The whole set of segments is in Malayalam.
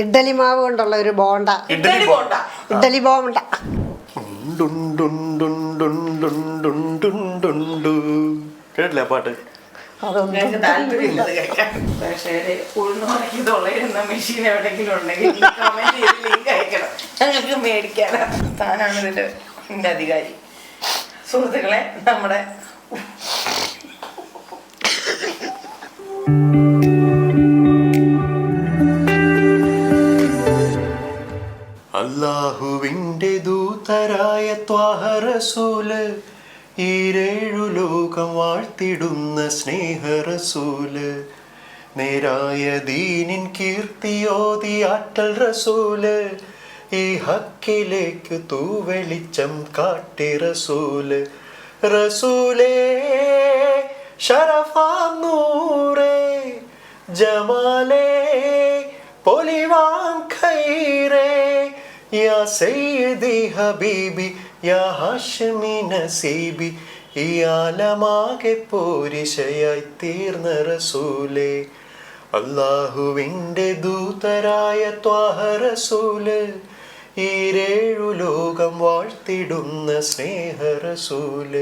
ഇഡ്ഡലി മാവ് കൊണ്ടുള്ള ഒരു ബോണ്ട. ഇഡ്ഡലി ബോണ്ട. ഇഡ്ഡലി ബോണ്ട. കേട്ടില്ല പാട്ട് അതൊന്നും മെഷീൻ ഉണ്ടെങ്കിൽ കമന്റ് ലിങ്ക് അധികാരി സുഹൃത്തുക്കളെ നമ്മുടെ അള്ളാഹുവിന്റെ ദൂതരായ ത്വാഹറസൂൽ ഈരേഴു ലോകം വാഴ്ത്തിടുന്ന സ്നേഹറസൂൽ നേരായ ദീനിൻ കീർത്തിയോതി ആറ്റൽ റസൂൽ ഈ ഹക്കിലേക്ക് തൂവെളിച്ചം കാട്ടി റസൂൽ. റസൂലേ ഷറഫാന്നൂറേ ജമാലേ പൊലിവാം യാ സയ്യിദി ഹബീബി യാ ഹാഷിമി നസീബി ഈ ആലമാകെ പോരിശയായി തീർന്ന റസൂലേ. അള്ളാഹുവിന്റെ ദൂതരായ ത്വാഹ റസൂൽ ഈരേഴു ലോകം വാഴ്ത്തിടുന്ന സ്നേഹ റസൂൽ.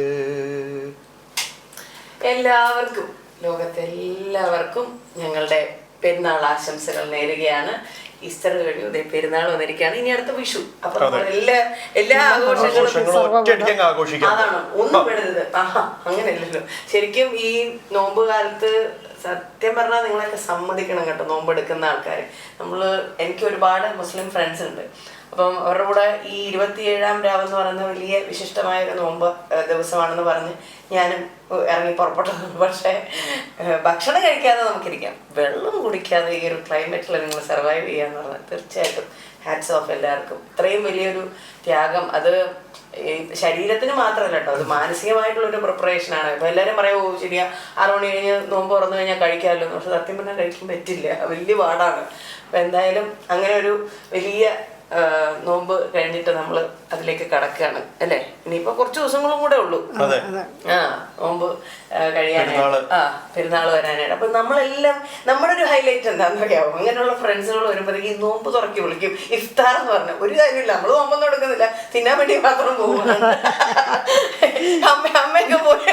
എല്ലാവർക്കും ലോകത്തെല്ലാവർക്കും ഞങ്ങളുടെ പെരുന്നാൾ ആശംസകൾ നേരുകയാണ്. ഈസ്റ്റർ കഴിഞ്ഞു പെരുന്നാൾ വന്നിരിക്കുകയാണ്. ഇനി അടുത്ത വിഷു. അപ്പൊ എല്ലാ എല്ലാ ആഘോഷങ്ങളും അതാണ്? ഒന്നും വേണ്ടത് ആഹാ അങ്ങനെയല്ലല്ലോ. ശരിക്കും ഈ നോമ്പ് കാലത്ത് സത്യം പറഞ്ഞാൽ നിങ്ങളൊക്കെ സമ്മതിക്കണം കേട്ടോ നോമ്പ് എടുക്കുന്ന ആൾക്കാർ നമ്മൾ എനിക്ക് ഒരുപാട് മുസ്ലിം ഫ്രണ്ട്സ് ഉണ്ട്. അപ്പം അവരുടെ കൂടെ ഈ ഇരുപത്തിയേഴാം രാവ് എന്ന് പറയുന്ന വലിയ വിശിഷ്ടമായ ഒരു നോമ്പ് ദിവസമാണെന്ന് പറഞ്ഞ് ഞാനും ഇറങ്ങി പുറപ്പെട്ടത് പക്ഷേ ഭക്ഷണം കഴിക്കാതെ നമുക്കിരിക്കാം. വെള്ളം കുടിക്കാതെ ഈ ഒരു ക്ലൈമറ്റിൽ നിങ്ങൾ സർവൈവ് ചെയ്യാന്ന് പറഞ്ഞാൽ തീർച്ചയായിട്ടും ഹാറ്റ്സ് ഓഫ് എല്ലാവർക്കും. ഇത്രയും വലിയൊരു ത്യാഗം. അത് ശരീരത്തിന് മാത്രമല്ല കേട്ടോ അത് മാനസികമായിട്ടുള്ള ഒരു പ്രിപ്പറേഷൻ ആണ്. ഇപ്പൊ എല്ലാവരും പറയും ഓ ശരിയാ ആറ് മണി കഴിഞ്ഞ് നോമ്പ് തുറന്നു കഴിഞ്ഞാൽ കഴിക്കാമല്ലോ. പക്ഷെ സത്യം പറഞ്ഞാൽ കഴിക്കാൻ പറ്റില്ല. വലിയ പാടാണ്. അപ്പൊ എന്തായാലും അങ്ങനെ ഒരു വലിയ നോമ്പ് കഴിഞ്ഞിട്ട് നമ്മൾ അതിലേക്ക് കടക്കുകയാണ് അല്ലേ? ഇനിയിപ്പോ കുറച്ച് ദിവസങ്ങളും കൂടെ ഉള്ളൂ. അതെ. ആ നോമ്പ് ആ, കഴിയാനായിട്ട്. പെരുന്നാൾ. ആ പെരുന്നാൾ വരാനായിട്ട്. അപ്പൊ നമ്മളെല്ലാം നമ്മുടെ ഒരു ഹൈലൈറ്റ് എന്താണെന്ന് അറിയാമോ അങ്ങനെയുള്ള ഫ്രണ്ട്സുകൾ വരുമ്പോഴത്തേക്ക് ഈ നോമ്പ് തുറക്കി വിളിക്കും. ഇഫ്താർ എന്ന് പറഞ്ഞു. ഒരു കാര്യമില്ല. നമ്മൾ നോമ്പൊന്നും എടുക്കുന്നില്ല. തിന്നാൻ വേണ്ടി മാത്രം പോകുന്നു അമ്മ അമ്മയൊക്കെ പോയി.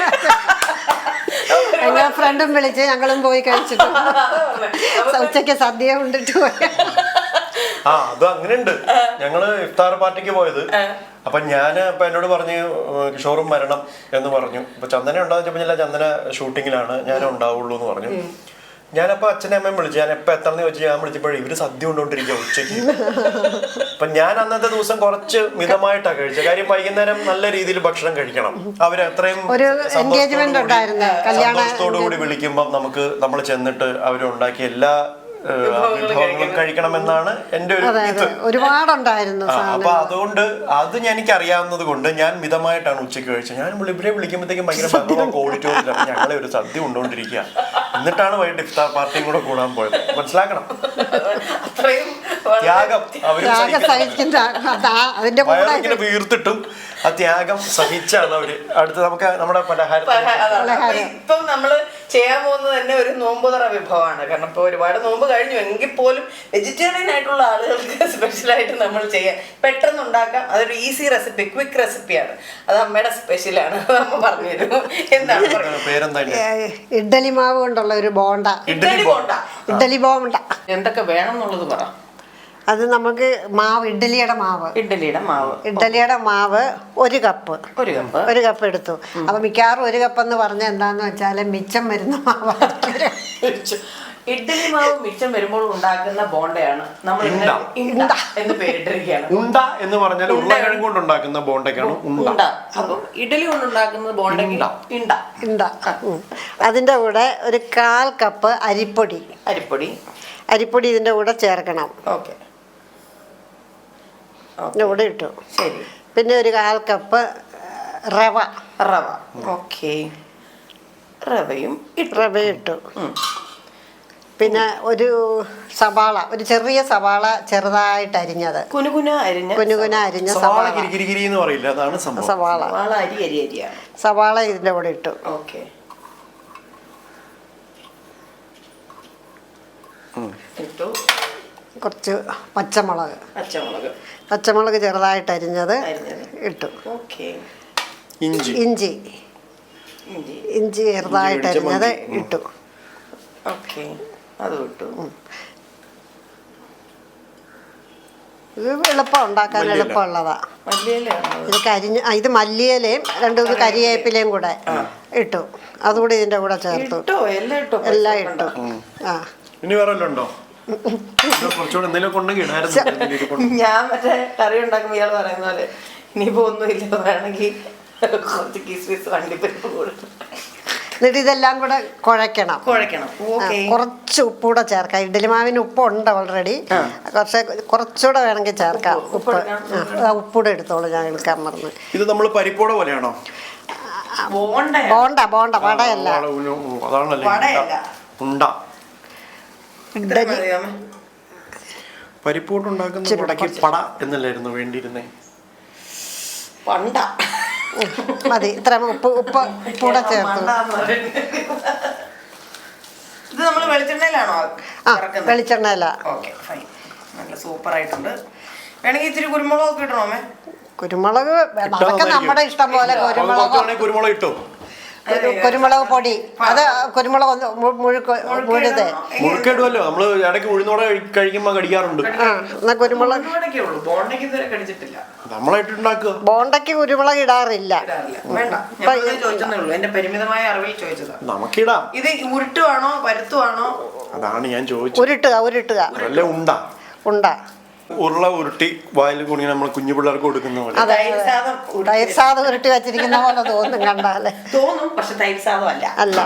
ഫ്രണ്ടും വിളിച്ച് ഞങ്ങളും പോയി കഴിച്ചിട്ട്. അതാ പറഞ്ഞെ. ഉച്ചയ്ക്ക് സദ്യ കൊണ്ടിട്ട് പോയി. ആ അത് അങ്ങനെയുണ്ട്. ഞങ്ങൾ ഇഫ്താർ പാർട്ടിക്ക് പോയത്. അപ്പൊ ഞാൻ ഇപ്പൊ എന്നോട് പറഞ്ഞു കിഷോറും വരണം എന്ന് പറഞ്ഞു. ഇപ്പൊ ചന്ദന ഉണ്ടാകുന്ന ചോദിച്ചപ്പോ ചന്ദന ഷൂട്ടിങ്ങിലാണ് ഞാൻ ഉണ്ടാവുള്ളൂ എന്ന് പറഞ്ഞു. ഞാനപ്പോ അച്ഛനെ അമ്മയും വിളിച്ചു. ഞാൻ എപ്പോ എത്ര ചോദിച്ചു. ഞാൻ വിളിച്ചപ്പോഴേ ഇവർ സദ്യ കൊണ്ടുകൊണ്ടിരിക്കുക ഉച്ചയ്ക്ക്. അപ്പൊ ഞാൻ അന്നത്തെ ദിവസം കുറച്ച് മിതമായിട്ടാ കഴിച്ചത്. കാര്യം വൈകുന്നേരം നല്ല രീതിയിൽ ഭക്ഷണം കഴിക്കണം. അവർ അത്രയും ഒരു സന്തോഷത്തോടു കൂടി- വിളിക്കുമ്പോ സന്തോഷത്തോടു കൂടി വിളിക്കുമ്പോൾ നമുക്ക് നമ്മൾ ചെന്നിട്ട് അവരുണ്ടാക്കിയ എല്ലാ ഏഹ്, കഴിക്കണം. എന്നാണ് എന്റെ ഒരു ഇത്. ഒരുപാടുണ്ടായിരുന്നു അപ്പൊ അതുകൊണ്ട് അത് ഞാൻ എനിക്ക് അറിയാവുന്നത് കൊണ്ട് ഞാൻ മിതമായിട്ടാണ് ഉച്ചയ്ക്ക് കഴിച്ചത്. ഞാൻ ഇവിടെ ഇവരെ വിളിക്കുമ്പോഴത്തേക്കും ഭയങ്കര ബഹളവും ഓഡിറ്റോറിയത്തിലാണ് ഞങ്ങളെ ഒരു സദ്യ കൊണ്ടുകൊണ്ടിരിക്കുക. എന്നിട്ടാണ് വൈകിട്ട് ഇഫ്താർ പാർട്ടിയും കൂടെ കൂടാൻ പോയത്. മനസ്സിലാക്കണം? അത്രയും ത്യാഗം. അവർ അതിന്റെ വീർത്തിട്ടും ആ ത്യാഗം സഹിച്ചാണ് അവർ. അടുത്ത് നമുക്ക് നമ്മുടെ പലഹാരം. ഇപ്പം നമ്മൾ ചെയ്യാൻ പോകുന്നത് തന്നെ ഒരു നോമ്പുതറ വിഭവമാണ്. കാരണം ഇപ്പൊ ഒരുപാട് നോമ്പ് കഴിഞ്ഞു. എങ്കിൽ പോലും വെജിറ്റേറിയൻ ആയിട്ടുള്ള ആളുകൾക്ക് സ്പെഷ്യൽ ആയിട്ട് നമ്മൾ ചെയ്യാം പെട്ടെന്ന് ഉണ്ടാക്കാം. അതൊരു ഈസി റെസിപ്പി ക്വിക്ക് റെസിപ്പിയാണ് അത് അമ്മയുടെ സ്പെഷ്യലാണ് ആണ്. അമ്മ പറഞ്ഞു തരും എന്താണ് ഇഡ്ഡലി മാവ് കൊണ്ടുള്ള ഒരു ബോണ്ട. ഇഡ്ഡലി ബോണ്ട. ഇഡ്ഡലി ബോണ്ട. എന്തൊക്കെ വേണം എന്നുള്ളത് പറ. അത് നമുക്ക് മാവ് ഇഡ്ഡലിയുടെ മാവ്. ഇഡ്ഡലിയുടെ മാവ്. ഇഡ്ഡലിയുടെ മാവ് ഒരു കപ്പ്. ഒരു കപ്പ്. ഒരു കപ്പ് എടുത്തു. അപ്പൊ മിക്കവാറും ഒരു കപ്പ് എന്ന് പറഞ്ഞ എന്താന്ന് വെച്ചാൽ മിച്ചം വരുന്ന മാവ് ഇഡ്ഡലി മാവ് മിച്ചം വരുമ്പോൾ ഉണ്ടാക്കുന്ന ബോണ്ടയാണ്. നമ്മൾ എന്ന് പേരിട്ടിരിക്കുകയാണ്. ഉണ്ട എന്ന് പറഞ്ഞാൽ ഉരുളക്കിഴങ്ങ് കൊണ്ട് ഉണ്ടാക്കുന്ന ബോണ്ടയ്ക്കാണ് ഉണ്ട. ഇഡ്ഡലി ഇഡലി കൊണ്ടുണ്ടാക്കുന്നത് ബോണ്ടെങ്കിൽ ഇണ്ട. ഇണ്ട. അതിന്റെ കൂടെ ഒരു കാൽ കപ്പ് അരിപ്പൊടി. അരിപ്പൊടി. അരിപ്പൊടി ഇതിന്റെ കൂടെ ചേർക്കണം. ഓക്കെ. കൂടെ ഇട്ടു. ശരി. പിന്നെ ഒരു കാൽ കപ്പ് റവ. റവ. ഓക്കെ. റവയും ഇട്ടു. റവ ഇട്ടു. പിന്നെ ഒരു സവാള ഒരു ചെറിയ സവാള ചെറുതായിട്ട് അരിഞ്ഞത്. കുനുകുന അരിഞ്ഞ കുനുകുന അരിഞ്ഞ സവാള സവാള. സവാള. ഇതിന്റെ കൂടെ ഇട്ടു. ഓക്കെ. ഇട്ടു. കുറച്ച് പച്ചമുളക്. പച്ചമുളക്. പച്ചമുളക് ചെറുതായിട്ട് അരിഞ്ഞത്. ഇട്ടു. ഇഞ്ചി. ഇഞ്ചി. ചെറുതായിട്ട് അരിഞ്ഞത്. ഇട്ടു. ഓക്കെ. അത് വിട്ടു ഇത് എളുപ്പം ഉണ്ടാക്കാൻ. എളുപ്പമുള്ളതാ. ഇത് കരിഞ്ഞ് ഇത് മല്ലിയിലയും രണ്ടു മൂന്ന് കരിയേപ്പിലയും കൂടെ ഇട്ടു. അതുകൂടി ഇതിന്റെ കൂടെ ചേർത്തു. എല്ലാം ഇട്ടു? ആ. ഇനി വേറെ ഉണ്ടോ? കുറച്ചുകൂടെ എന്തെങ്കിലും ഉണ്ടെങ്കിൽ. ഞാൻ മറ്റേ കറി ഉണ്ടാക്കുമ്പോൾ ഇയാൾ പറയുന്ന പോലെ ഇനിയിപ്പോ ഒന്നുമില്ല വേണമെങ്കിൽ കുറച്ച് കിസ്മിസ് വണ്ടിപ്പരിപ്പ് കൊടുക്കും എന്നിട്ട് ഇതെല്ലാം കൂടെ കുഴയ്ക്കണം. കുഴക്കണം കുറച്ച് ഉപ്പ് ഉപ്പൂടെ ചേർക്കാം. ഇഡ്ഡലി മാവിന് ഉപ്പുണ്ട് ഓൾറെഡി കുറച്ച് കുറച്ചുകൂടെ വേണമെങ്കിൽ ചേർക്കാം. ഉപ്പ് ഉപ്പ് ഉപ്പൂടെ എടുത്തോളൂ ഞാൻ എടുക്കാൻ മറന്ന് ഇത് നമ്മൾ പരിപ്പോടെ പോലെയാണോ? ബോണ്ട. ബോണ്ട വടയല്ല. വടയല്ല. ഉണ്ട. പടയ്ക്ക് പട എന്നല്ലായിരുന്നു വേണ്ടിയിരുന്നേ. പണ്ട. മതി ഇത്ര ഉപ്പ് ഉപ്പ് ഉപ്പൂടെ ചേർത്ത്. ഇത് നമ്മൾ വെളിച്ചെണ്ണയിലാണോ ആ? വെളിച്ചെണ്ണയില. Okay fine. നല്ല സൂപ്പർ ആയിട്ടുണ്ട് വേണമെങ്കിൽ ഇത്തിരി കുരുമുളകൊക്കെ ഇടണോ കുരുമുളക് അതൊക്കെ നമ്മുടെ ഇഷ്ടം പോലെ കുരുമുളക്. കുരുമുളക് ഇട്ടോ? കുരുമുളക് പൊടി. അത് കുരുമുളക് മുഴുക്ക് മുഴുത്. മുറുക്കിടുമല്ലോ നമ്മൾ ഇടയ്ക്ക് ഉഴുന്നോടെ കഴി- കഴിക്കുമ്പോ കടിക്കാറുണ്ട്. ആ എന്നാ കുരുമുളക് ബോണ്ടയ്ക്കേ ഉള്ളൂ. ബോണ്ടയ്ക്ക് കുരുമുളക് ഇടാറില്ല. ഇടാറില്ല. വേണ്ട. ഞാൻ വെറുതെ ഉള്ളൂ. എന്റെ പരിമിതമായ അറിവിൽ ചോദിച്ചതാ. നമുക്കിടാം. ഇത് ഉരുട്ടുവാണോ പരുത്തുവാണോ അതാണ് ഞാൻ ചോദിച്ചത്. ഉരുട്ടുക ഉരുട്ടുക. ഉണ്ട. ഉണ്ട. ഉരുള ഉരുട്ടി വായിൽ കുണി നമ്മൾ കുഞ്ഞു പിള്ളേർക്ക് കൊടുക്കുന്ന പോലെ. തൈര് സാദം ഉരുട്ടി തൈര് സാദം ഉരുട്ടി വെച്ചിരിക്കുന്ന പോലെ തോന്നും കണ്ടാലേ. തോന്നും പക്ഷെ തൈര് സാദം അല്ല. അല്ല.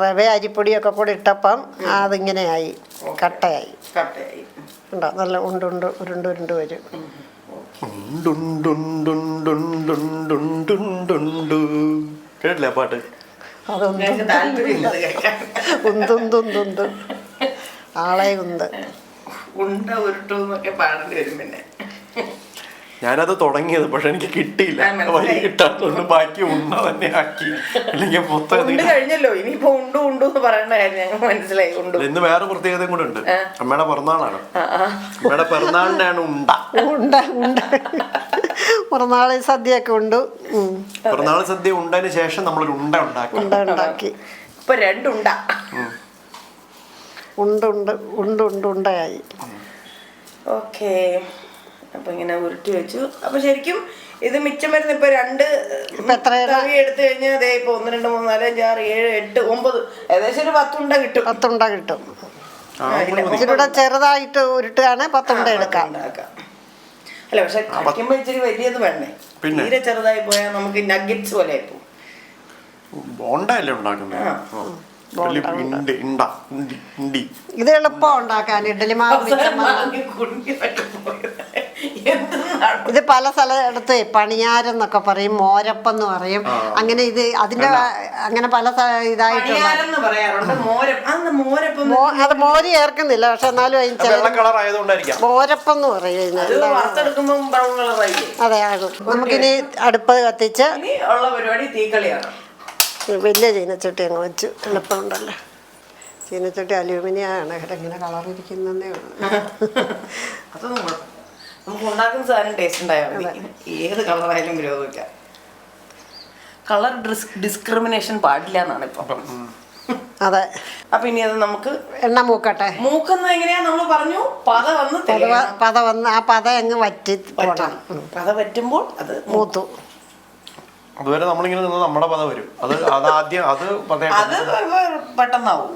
റവ അരിപ്പൊടിയൊക്കെ കൂടി ഇട്ടപ്പം അതിങ്ങനെയായി കട്ടയായി. കട്ടയായി. ഉണ്ടോ നല്ല ഉണ്ടുണ്ട് ഉരുണ്ട് ഉരുണ്ട് വരും. കേട്ടില്ലേ ആ പാട്ട് അതൊന്നും താല്പര്യമില്ല അത് കേൾക്കാൻ ഉന്തുന്തുന്തുന്ത് ആളെ ഉന്ത് ഉണ്ട ഉരുട്ടു എന്നൊക്കെ പാടേണ്ടി വരും പിന്നെ. ഞാനത് തുടങ്ങിയത് പക്ഷെ എനിക്ക് കിട്ടിയില്ല. വഴി കിട്ടാത്തതുകൊണ്ട് ബാക്കി ഉണ്ട തന്നെ ആക്കി. അല്ലെങ്കിൽ മൊത്തം കഴിഞ്ഞല്ലോ. ഇനിയിപ്പോ ഉണ്ടു ഉണ്ടു എന്ന് പറയേണ്ട കാര്യം ഞങ്ങൾ മനസ്സിലായി. ഉണ്ടു. ഇന്ന് വേറെ പ്രത്യേകതയും കൂടെ ഉണ്ട്. അമ്മയുടെ പിറന്നാളാണ്. അമ്മയുടെ പിറന്നാളിനാണ് ഉണ്ട. ഉണ്ട ഉണ്ട. പിറന്നാൾ സദ്യയൊക്കെ ഉണ്ട്. പിറന്നാൾ സദ്യ ഉണ്ടതിന് ശേഷം നമ്മളൊരു ഉണ്ട ഉണ്ടാക്കി. ഉണ്ട ഉണ്ടാക്കി. ഇപ്പൊ രണ്ടുണ്ട ഉണ്ട് ഉണ്ട് ഉണ്ട് ഉണ്ട് ഉണ്ടയായി ഓക്കെ. അപ്പൊ ഇങ്ങനെ ഉരുട്ടി വെച്ചു. അപ്പൊ ശരിക്കും ഇത് മിച്ചം വരുന്ന ഇപ്പൊ രണ്ട്? തവി എടുത്തു കഴിഞ്ഞാൽ അതേ ഇപ്പൊ ഒന്ന് രണ്ട് മൂന്ന് നാല് അഞ്ച് ആറ് ഏഴ് എട്ട് ഒമ്പത്. ഏകദേശം ഒരു പത്തുണ്ട കിട്ടും. പത്തുണ്ട കിട്ടും. ഇച്ചിരൂടെ ചെറുതായിട്ട് ഉരുട്ടുകയാണ് പത്തുണ്ട എടുക്കാം. അല്ല പക്ഷെ കഴിക്കുമ്പോ ഇച്ചിരി വലിയത് വേണ്ടേ? പിന്നെ? തീരെ ചെറുതായി പോയാൽ നമുക്ക് നഗ്ഗറ്റ്സ് പോലെ ആയിപ്പോ ബോണ്ടല്ലേ ഉണ്ടാക്കുന്നത്? ഇത് എളുപ്പം ഉണ്ടാക്കാൻ ഇഡലി ഇത് പല സ്ഥലത്ത് പണിയാരം എന്നൊക്കെ പറയും മോരപ്പെന്ന് പറയും. അങ്ങനെ ഇത് അതിന്റെ അങ്ങനെ പല ഇതായിട്ട് അത് മോര് ചേർക്കുന്നില്ല പക്ഷെ എന്നാലും അതിന് മോരപ്പെന്ന് പറയും അതെ ആകും നമുക്കിനി അടുപ്പ് കത്തിച്ച് ഉള്ള പരിപാടി തീക്കളിയാണ്. വലിയ ചീനച്ചട്ടി അങ്ങ് വെച്ചു. എളുപ്പമുണ്ടല്ലോ. ചീനച്ചട്ടി അലൂമിനിയം ആണ് ഇങ്ങനെ കളറിരിക്കുന്നതേ ഉള്ളൂ. നമുക്ക് ഉണ്ടാക്കുന്ന സാധനം ടേസ്റ്റ് ഉണ്ടായാൽ മതി. ഏത് കളറായാലും വിരോധമില്ല. കളർ ഡിസ്ക്രിമിനേഷൻ പാടില്ല എന്നാണ് ഇപ്പൊ. അതെ. അപ്പൊ ഇനി അത് നമുക്ക് എണ്ണ മൂക്കട്ടെ. മൂക്കുന്ന എങ്ങനെയാ നമ്മൾ പറഞ്ഞു? പത വന്ന് പത. വന്ന് ആ പത അങ്ങ് വറ്റി. പത വറ്റുമ്പോൾ അത് മൂത്തു. അതുവരെ നമ്മളിങ്ങനെ നിന്ന് നമ്മുടെ പദം വരും. അത് അതാദ്യം ആദ്യം അത് അത് പെട്ടെന്നാവും.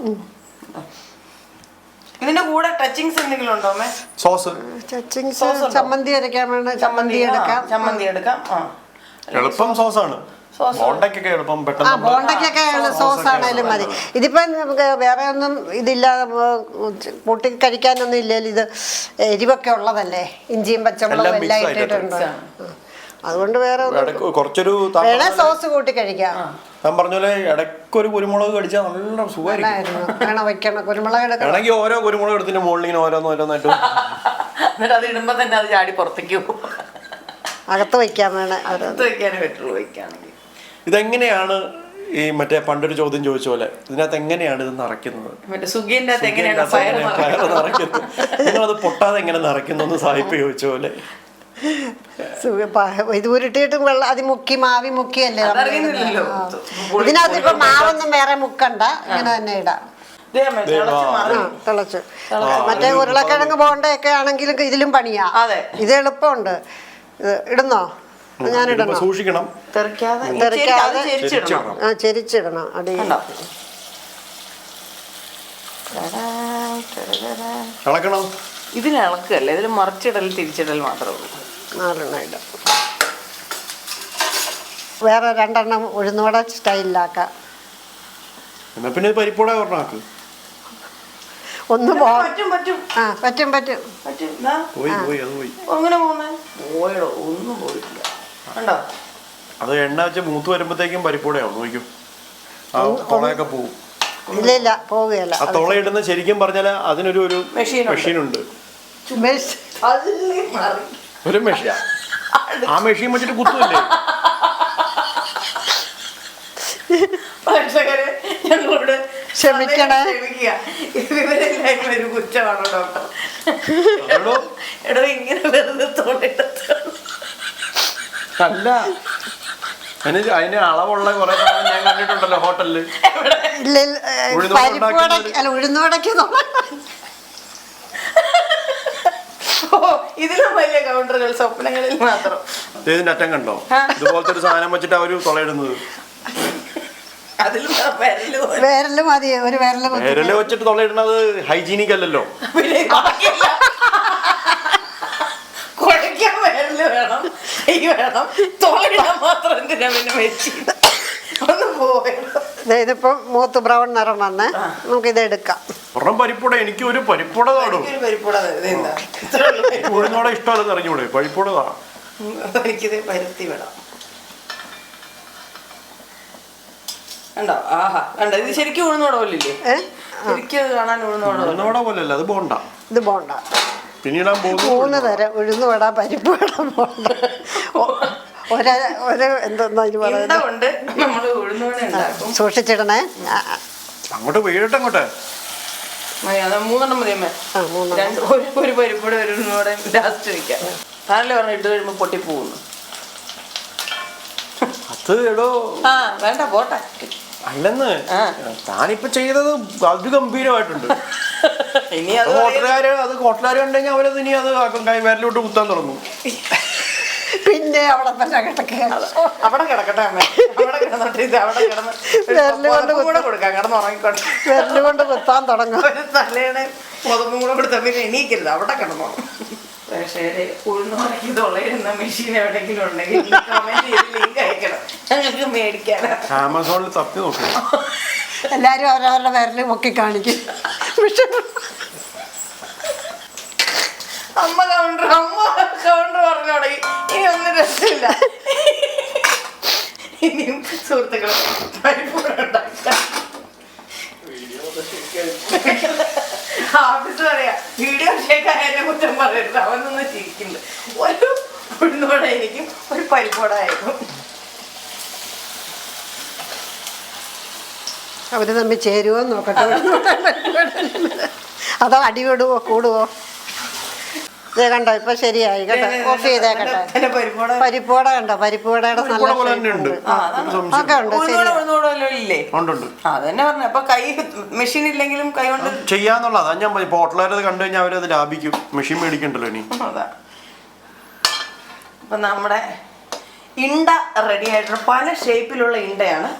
ഇതിന്റെ കൂടെ ടച്ചിങ്സ് എന്തെങ്കിലും ഉണ്ടോ മേ സോസ് ചച്ചിങ്സ് ചമ്മന്തി അരയ്ക്കാൻ വേണ്ട ചമ്മന്തി എടുക്കാം. ചമ്മന്തി എടുക്കാം. ആ. എളുപ്പം സോസാണ്. ബോണ്ടയ്ക്കൊക്കെ എളുപ്പം പെട്ടെന്ന് ബോണ്ടയ്ക്കൊക്കെ സോസ് ആണേലും മതി. ഇതിപ്പം നമുക്ക് വേറെ ഒന്നും ഇതില്ല പൊട്ടി കഴിക്കാനൊന്നും ഇല്ലല്ലോ. ഇത് എരിവൊക്കെ ഉള്ളതല്ലേ? ഇഞ്ചിയും പച്ചമുളകും എല്ലാം ഇട്ടിട്ടുണ്ട്. അതുകൊണ്ട് വേറെ കുറച്ചൊരു വേണേ സോസ് കൂട്ടി കഴിക്കാം. ഞാൻ പറഞ്ഞ പോലെ ഇടയ്ക്കൊരു കുരുമുളക് കടിച്ചാൽ നല്ല സുഖമായിരിക്കും. നല്ലായിരുന്നു വേണം വെക്കണം കുരുമുളക് എടുക്കണം. ഓരോ കുരുമുളക് എടുത്തിന്റെ മുകളിൽ ഇങ്ങനെ ഓരോന്ന് ഓരോന്നായിട്ട് എന്നിട്ട് അത് ഇടുമ്പോ തന്നെ അത് ചാടി പുറത്തേക്ക് പോകും. അകത്ത് വയ്ക്കാൻ വേണേ. അത് അടുത്ത് വെക്കാനേ പറ്റുള്ളൂ വെക്കാണെങ്കിൽ ഇതെങ്ങനെയാണ് ഈ മറ്റേ പണ്ടൊരു ചോദ്യം ചോദിച്ച പോലെ ഇതിനകത്ത് എങ്ങനെയാണ് ഇത് നിറയ്ക്കുന്നത്? നിങ്ങളത് പൊട്ടാതെ എങ്ങനെ നിറയ്ക്കുന്നു എന്ന് സായിപ്പ് ചോദിച്ച പോലെ. ഇത് ഉരുട്ടിയിട്ടും വെള്ളം അത് മുക്കി മാവി മുക്കിയല്ലേ. ഇതിനകത്ത് ഇപ്പൊ മാവൊന്നും വേറെ മുക്കണ്ട. ഇങ്ങനെ തന്നെ ഇടാം. തിളച്ചു മറ്റേ ഉരുളക്കിഴങ്ങ് ബോണ്ടയൊക്കെ ആണെങ്കിലും ഇതിലും പണിയാ. അതെ. ഇത് എളുപ്പമുണ്ട്. ഇത് ഇടുന്നോ? ഞാൻ ഇടണം? സൂക്ഷിക്കണം. ആ ചെരിച്ചിടണം. അടി. ഇതിന് ഇളക്കല്ല ഇതിൽ മറിച്ചിടൽ തിരിച്ചിടൽ മാത്രമേ ഉള്ളൂ. നാലെണ്ണം ഇടാം വേറെ രണ്ടെണ്ണം ഉഴുന്നുവട സ്റ്റൈലിലാക്കാം. എന്നാ പിന്നെ പരിപ്പൂടെ ഒരെണ്ണാക്ക് ഒന്ന് പോ പറ്റും പറ്റും. ആ പറ്റും പറ്റും. പറ്റും. ദാ. പോയി പോയി അത് പോയി. അങ്ങനെ പോകുന്നേ? പോയടോ ഒന്നും പോയിട്ടില്ല. കണ്ടോ? അത് എണ്ണ വെച്ച് മൂത്ത് വരുമ്പോഴത്തേക്കും പരിപ്പൂടെയാവും നോക്കും ആ തുളയൊക്കെ പോവും. ഇല്ല ഇല്ല പോവുകയല്ല. ആ തുളയിടുന്ന ശരിക്കും പറഞ്ഞാൽ അതിനൊരു ഒരു Machine മെഷീനുണ്ട് മെഷീൻ ഉണ്ട്. ബെസ്റ്റ് തള്ളി മറി ഒരു മെഷീൻ. ആ മെഷീൻ വെച്ചിട്ട് കുത്തുമല്ലേ പ്രേക്ഷകരെ ഞങ്ങളോട് ക്ഷമിക്കണേ. ഇവരെല്ലാം ഒരു കുറ്റമാണോ ഡോക്ടർ? എടോ ഇങ്ങനെ വെറുതെ തോളിട്ടത് അല്ല. അതിന് അതിന് അളവുള്ള കുറെ സാധനം ഞാൻ കണ്ടിട്ടുണ്ടല്ലോ ഹോട്ടലിൽ. ഇല്ല ഇല്ല, ഏ, ഉഴുന്നുവട പരിപ്പുവട ഉണ്ടാക്കുന്നത്. അല്ല ഉഴുന്നുവടയ്ക്ക് ഓ ഇതിലും വലിയ കൗണ്ടറുകൾ സ്വപ്നങ്ങളിൽ മാത്രം. ഇതിന്റെ അറ്റം കണ്ടോ? ഇതുപോലത്തെ ഒരു സാധനം വെച്ചിട്ട് അവർ തൊളയിടുന്നത് അതിലും വിരൽ മതി ഒരു വേരൽ വിരൽ വെച്ചിട്ട് തുളയിടുന്നത് ഹൈജീനിക് അല്ലല്ലോ. കുഴയ്ക്കാൻ വിരൽ വേണം. കൈ വേണം. തോളിടാൻ മാത്രം എന്തിനാ പിന്നെ വെച്ച്? ഒന്ന് പോയത് ഇതിപ്പം മൂത്ത് ബ്രൗൺ നിറം വന്ന് നമുക്ക് ഇത് എടുക്കാം. ഒരെണ്ണം പരിപ്പൂടെ എനിക്ക് ഒരു പരിപ്പൂട താടും. ഉഴുന്നോടെ ഇഷ്ടമല്ലെന്ന് അറിഞ്ഞൂടെ? പരിപ്പൂട താ എനിക്കിത് പരുത്തി വിടാം. കണ്ടോ? ആഹാ. കണ്ടോ? ഇത് ശരിക്കും ഉഴുന്നോടെ ശരിക്കും അത് കാണാൻ ഉഴുന്നോടെ പോലെ. ഉഴുന്നോടെ അത് പോണ്ട ഇത് പിന്നീടാൻ മൂന്ന് പോകുന്നു തരം ഉഴുന്നുവട ഒ- ഒരു ഒരു എന്തെന്നാ ഇത് ഇണ്ട പറയുന്നത് കൊണ്ട് നമ്മൾ ഉഴുന്നോടെ ഉണ്ടാക്കും. സൂക്ഷിച്ചിടണേ. ആ, ആ, അങ്ങോട്ട് വീഴട്ടെ അങ്ങോട്ട്. മതി, അത് മൂന്നെണ്ണം മതി അമ്മേ. ആ മൂന്ന് രണ്ട് ഒരു ഒരു പരിപ്പോടെ ഒരു ഉഴുന്നോടെ ലാസ്റ്റ് വെക്കാം. താനല്ലേ പറഞ്ഞു ഇട്ട് കഴിയുമ്പോൾ പൊട്ടിപ്പോകുന്നു അത് എടോ. ആ വേണ്ട പോട്ടെ. അല്ലെന്ന്. ആ. താനിപ്പോ ചെയ്തത് അതിഗംഭീരമായിട്ടുണ്ട്. ഇനി അത് ഹോട്ടലുകാര് അത് ഹോട്ടലുകാർ ഉണ്ടെങ്കിൽ അവരത് ഇനി അത് ആക്കും കൈ വിരലോട്ട് കുത്താൻ തുടങ്ങും. പിന്നെ അവിടെ തന്നെ അവിടെ കിടക്കട്ടെ അമ്മേ. അവിടെ കിടന്നിട്ട് ഇത് അവിടെ കിടന്ന് ഒരു വിരൽ കൊണ്ട് പുതപ്പും കൂടെ കൊടുക്കാം. കിടന്ന് ഉറങ്ങിക്കോട്ടെ. വിരൽ കൊണ്ട് കുത്താൻ തുടങ്ങും. ഒരു തലയുടെ പുതപ്പും കൂടെ കൊടുത്താൽ പിന്നെ എണീക്കരുത്. അവിടെ കിടന്നു. പക്ഷേ മെഷീൻ എവിടെയെങ്കിലും ഉണ്ടെങ്കിൽ കമന്റ് ചെയ്ത് ലിങ്ക് അയക്കണം. ഞങ്ങൾക്ക് മേടിക്കാനാ. ആമസോണിൽ തപ്പി നോക്കും. എല്ലാരും അവരവരുടെ വിരൽ പൊക്കി കാണിക്കും. പക്ഷെ അമ്മ കൗണ്ടർ അമ്മ. കൗണ്ടർ പറഞ്ഞു തുടങ്ങി ഇനി ഒന്നും രസമില്ല ഇനിയും സുഹൃത്തുക്കളെ ഉണ്ടാക്കാം ആഫീസ് പറയാ. വീഡിയോ ഷേക്കായാലും കുറ്റം പറയരുത്. അവനൊന്നും ചിരിക്കുന്നു ഒരു എനിക്ക് ഒരു പരിപ്പോടായിരിക്കും അവർ തമ്മിൽ ചേരുവോ നോക്കട്ടെ. അതോ അടിവിടുവോ കൂടുവോ? ഇതേ കണ്ടോ? ഇപ്പൊ ശരിയായി കേട്ടോ. ഓഫ് ചെയ്തേക്കട്ടെ. കണ്ടോ? പരിപ്പോട പരിപ്പുവട കണ്ടോ പരിപ്പുവടയുടെ ഒക്കെ ഉണ്ട് അതന്നെ പറഞ്ഞു. അപ്പൊ കൈ മെഷീൻ ഇല്ലെങ്കിലും കൈ കൊണ്ട് ചെയ്യാന്നുള്ളത്. ഞാൻ ഹോട്ടലുകാരത് കണ്ടു കഴിഞ്ഞാൽ അവരത് ലാഭിക്കും. മെഷീൻ മേടിക്കണ്ടല്ലോ ഇനി. അതാ. അപ്പൊ നമ്മുടെ ഇണ്ട റെഡി ആയിട്ടുള്ള പല ഷേപ്പിലുള്ള ഇണ്ടയാണ്.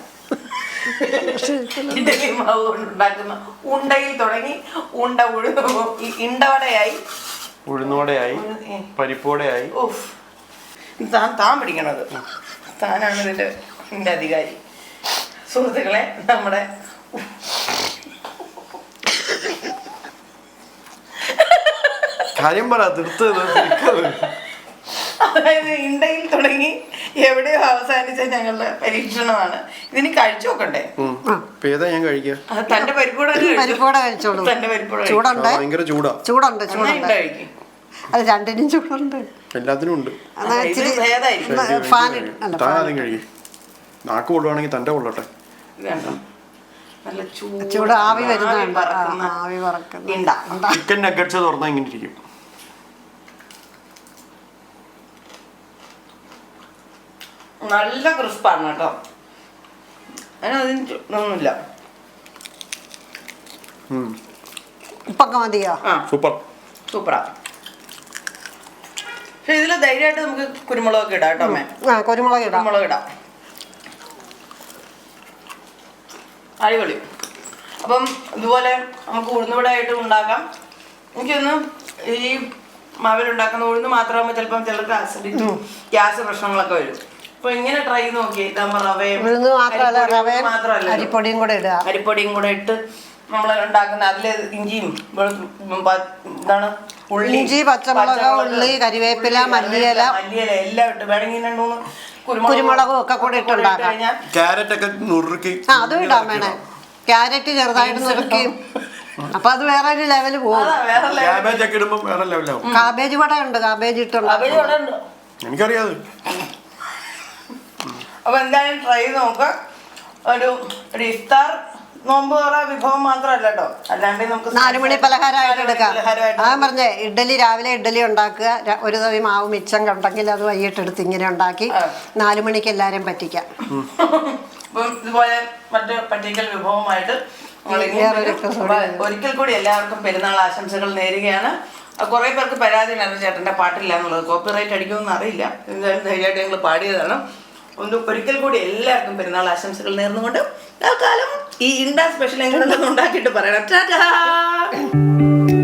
ഇഡലി മാവ് കൊണ്ട് ഉണ്ടാക്കുന്ന ഉണ്ടയിൽ തുടങ്ങി. ഉണ്ട ഉഴുന്നു ഈ ഇണ്ടവടയായി. ഉഴുന്നോടെയായി പരിപ്പോടെയായി താൻ താൻ പിടിക്കണത്. താനാണ് ഇതിന്റെ ഇതിന്റെ അധികാരി. സുഹൃത്തുക്കളെ നമ്മുടെ കാര്യം പറ തീർത്തത്. അതായത് ഇണ്ടയിൽ തുടങ്ങി എവിടെയോ അവസാനിച്ച ഞങ്ങളുടെ പരീക്ഷണമാണ്. ഇതിന് കഴിച്ചു നോക്കണ്ടേ. ഏതാ ഞാൻ കഴിക്കുക? അത് തന്റെ പരിപ്പൂടെ പരിപ്പുവട കഴിച്ചോളൂ. തന്റെ പരിപ്പൂടെ ചൂടുണ്ട്? ഭയങ്കര ചൂടാ. ചൂടുണ്ട് ചൂടുണ്ട്. കഴിക്കും അത് രണ്ടിനും ചൂടുണ്ട്. എല്ലാത്തിനും ഉണ്ട്. നാക്ക് കൊള്ളുവാണെങ്കിൽ തന്റെ കൊള്ളട്ടെ. നല്ല ചൂട് ചൂട് ആവി വരുന്നുണ്ട്. ആവി പറക്കുന്നു ചിക്കൻ നഗറ്റ്സ് തുറന്നാൽ ഇങ്ങനെ ഇരിക്കും. നല്ല ക്രിസ്പാണ് കേട്ടോ. അതിനതിന് ഉപ്പൊക്കെ മതിയോ? ആ. സൂപ്പർ. സൂപ്പറാ. പക്ഷെ ഇതിൽ ധൈര്യമായിട്ട് നമുക്ക് കുരുമുളകൊക്കെ ഇടാം കേട്ടോ അമ്മേ. ആ കുരുമുളക് ഇടാം. കുരുമുളക് ഇടാം. അടിപൊളി. അപ്പം ഇതുപോലെ നമുക്ക് ഉഴുന്നുവിടായിട്ട് ഉണ്ടാക്കാം. എനിക്കൊന്ന് ഈ മാവിലുണ്ടാക്കുന്ന ഉഴുന്ന് മാത്രമാകുമ്പോൾ ചിലപ്പം ചിലർക്ക് ആസിഡിറ്റി ഗ്യാസ് പ്രശ്നങ്ങളൊക്കെ വരും. ഇങ്ങനെ ട്രൈ ചെയ്ത് നോക്കി റവയും ഉഴുന്ന് മാത്രമല്ല അരിപ്പൊടിയും റവയും മാത്രമല്ല. അരിപ്പൊടിയും കൂടെ ഇടുക. അരിപ്പൊടിയും കൂടെ ഇട്ട് നമ്മൾ ഉണ്ടാക്കുന്ന അതിൽ ഇഞ്ചിയും എന്താണ്? ഉള്ളി ഇഞ്ചി, പച്ചമുളക്, ഉള്ളി, കരിവേപ്പില, മല്ലിയില. മല്ലിയില എല്ലാം ഇട്ട്. വേണമെങ്കിൽ രണ്ട് മൂന്ന് കുരുമുളകും ഒക്കെ കൂടെ ഇട്ടുണ്ടാക്കി. ക്യാരറ്റ് ഒക്കെ നുറുക്കി ആ അതും ഇടാൻ വേണേ. ക്യാരറ്റ് ചെറുതായിട്ട് നുറുക്കി. അപ്പൊ അത് വേറെ ഒരു ലെവൽ പോകും കാബേജ് കൂടെ ഉണ്ട് കാബേജ് ഇട്ടുണ്ട്. എനിക്കറിയാതെ അപ്പൊ എന്തായാലും ട്രൈ ചെയ്ത് നോക്കുക ഒരു ഒരു ഇഫ്താർ നോമ്പ് തുറ വിഭവം മാത്രമല്ല കേട്ടോ അല്ലാണ്ട് നമുക്ക് നാലുമണി പലഹാരമായിട്ട് എടുക്കാം. ഞാൻ പറഞ്ഞേ ഇഡ്ഡലി രാവിലെ ഇഡ്ഡലി ഉണ്ടാക്കുക. ഒരു തവി മാവ് മിച്ചം കണ്ടെങ്കിൽ അത് വൈകിട്ട് എടുത്ത് ഇങ്ങനെ ഉണ്ടാക്കി നാലുമണിക്ക് എല്ലാരും എല്ലാവരും പറ്റിക്കാം. ഇതുപോലെ മറ്റു പറ്റിക്കൽ വിഭവമായിട്ട്. ഒരിക്കൽ കൂടി എല്ലാവർക്കും പെരുന്നാൾ ആശംസകൾ നേരുകയാണ്. കുറെ പേർക്ക് പരാതി ഉണ്ടായിരുന്നു ചേട്ടന്റെ പാട്ടില്ല എന്നുള്ളത് കോപ്പിറൈറ്റ് അടിക്കുമെന്ന് അറിയില്ല. എന്തായാലും ധൈര്യമായിട്ട് ഞങ്ങൾ പാടിയതാണ്. ഒന്ന് ഒരിക്കൽ കൂടി എല്ലാവർക്കും പെരുന്നാൾ ആശംസകൾ നേർന്നുകൊണ്ട് തൽക്കാലം ഈ ഇൻഡാ സ്പെഷ്യൽ എങ്ങനെയുണ്ടെന്ന് ഉണ്ടാക്കിയിട്ട് പറയണം. ടാറ്റാ!